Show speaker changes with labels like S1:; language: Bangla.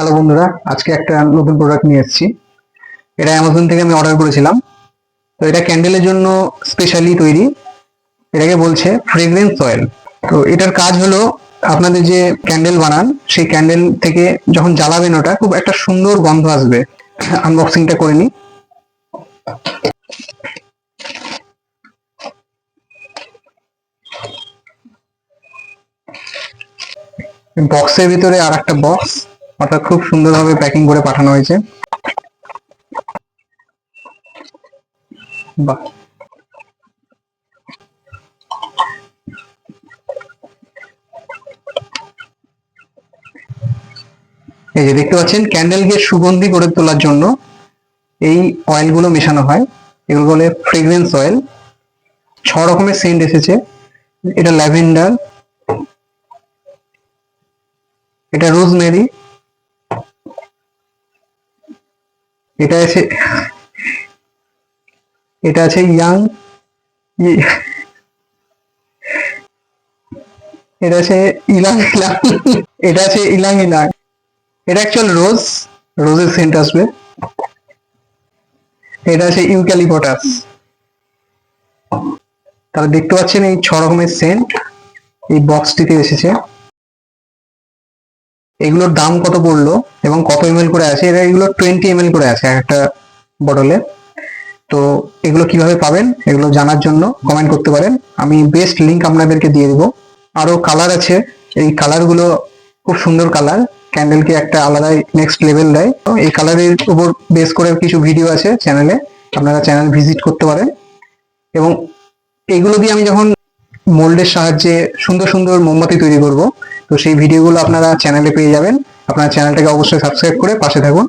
S1: হ্যালো বন্ধুরা, আজকে একটা নতুন প্রোডাক্ট নিয়ে এসেছি। এটা অ্যামাজন থেকে আমি অর্ডার করেছিলাম। তো এটা ক্যান্ডেলের জন্য স্পেশালি তৈরি। এটাকে বলছে ফ্রেগরেন্স অয়েল তো এটার কাজ হলো আপনাদের যে ক্যান্ডেল বানান, সেই ক্যান্ডেল থেকে যখন জ্বালাবেন ওটা, খুব একটা সুন্দর গন্ধ আসবে। আনবক্সিংটা করে নিই বক্সের ভিতরে আর একটা বক্স অর্থাৎ খুব সুন্দরভাবে প্যাকিং করে পাঠানো হয়েছে। বাহ। এই যে দেখতে পাচ্ছেন ক্যান্ডেলকে সুগন্ধি করে তোলার জন্য এই অয়েলগুলো মেশানো হয়। এগুলো বলে ফ্রেগ্রেন্স অয়েল ছ রকমের সেন্ট এসেছে। এটা ল্যাভেন্ডার এটা রোজমেরি এটা আছে এটা আছে ইয়াং এটা আছে ইলাং ইলাং, এটা আছে ইলাং ইলাং। এটা অ্যাকচুয়াল রোজ রোজের সেন্ট আসবে। এটা আছে ইউক্যালিপটাস তাহলে দেখতে পাচ্ছেন এই ছ রকমের সেন্ট এই বক্সটিতে এসেছে। এগুলোর দাম কত পড়ল এবং কত এমএল করে আছে এটা এগুলো টোয়েন্টি এমএল করে আছে একটা বটলে তো এগুলো কীভাবে পাবেন? এগুলো জানার জন্য কমেন্ট করতে পারেন। আমি বেস্ট লিঙ্ক আপনাদেরকে দিয়ে দেবো। আরও কালার আছে। এই কালারগুলো খুব সুন্দর কালার ক্যান্ডেলকে একটা আলাদাই নেক্সট লেভেল দেয়। তো এই কালারের উপর বেস করে কিছু ভিডিও আছে চ্যানেলে আপনারা চ্যানেল ভিজিট করতে পারেন। এবং এইগুলো দিয়ে আমি যখন মোল্ডের সাহায্যে সুন্দর সুন্দর মোমবাতি তৈরি করব। তো সেই ভিডিওগুলো আপনারা চ্যানেলে পেয়ে যাবেন। আপনারা চ্যানেলটাকে অবশ্যই সাবস্ক্রাইব করে পাশে থাকুন।